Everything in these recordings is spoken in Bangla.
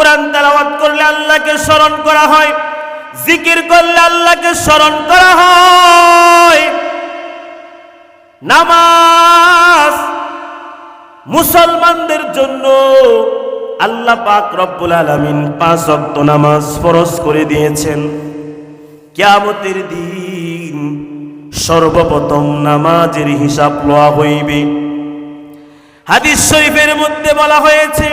কোরআন তেলাওয়াত করলে আল্লাহকে স্মরণ করা হয়, জিকির করলে আল্লাহকে স্মরণ করা হয়। নামাজ মুসলমানদের জন্য আল্লাহ পাক রব্বুল আলামিন পাঁচ ওয়াক্ত নামাজ ফরজ করে দিয়েছেন। কিয়ামতের দিন সর্বপ্রথম নামাজের হিসাব লওয়া হইবে। হাদিস শরীফের মধ্যে বলা হয়েছে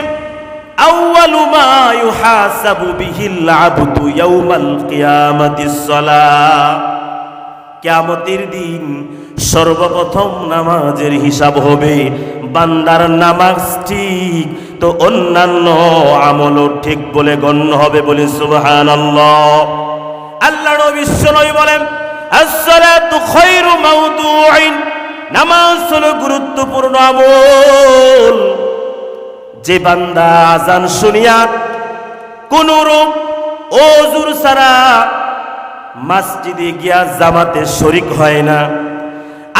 আউয়ালু মা ইউহাসাবু বিহিল আবদু ইয়াউমাল কিয়ামাতিস সালাহ। কিয়ামতের দিন সর্বপ্রথম নামাজের হিসাব হবে। বান্দার নামাজ ঠিক, তো অন্যান্য আমলও ঠিক বলে গণ্য হবে বলে সুবহানাল্লাহ। আল্লাহ নবী বিশ্বনবী বলেন নামাজ হলো গুরুত্বপূর্ণ আমল। যে বান্দা আজান শুনিয়া কোন রূপ ওজুর ছাড়া মসজিদে গিয়া জামাতে শরিক হয় না।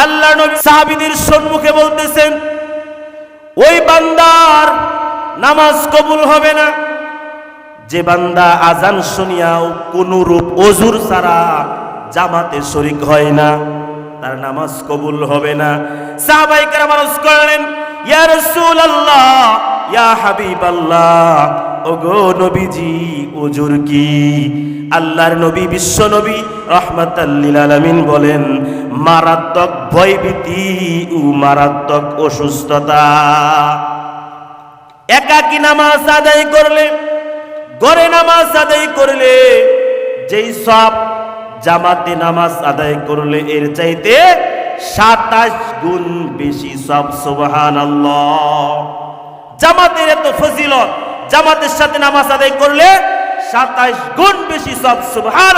আল্লাহ নবী সাহাবীদের সম্মুখে বলতেছেন, ওই বান্দার নামাজ কবুল হবে না। যে বান্দা আজান শুনিয়াও কোন রূপ অজুর ছাড়া জামাতে শরিক হয় না। তার নামাজ কবুল হবে না। সাহাবাই কেরাম আরজ করলেন ইয়া রাসূলুল্লাহ ইয়া হাবিবাল্লাহ, ওগো নবীজি ওজুর কি? আল্লাহর নবী, বিশ্ব নবী রহমাতাল্লিল আলামিন বলেন, মারাত্মক ভয়ভীতি ও মারাত্মক অসুস্থতা। একাকি নামাজ আদায় করলে গড়ে নামাজ আদায় করলে, যেই সব জামাতে নামাজ আদায় করলে, এর চাইতে সাতাশ গুণ বেশি সব সুবহান জামাতের এত ফজিলত জামাতের সাথে নামাজ আদায় করলে সাতাইশ গুণ বেশি সব সুবহান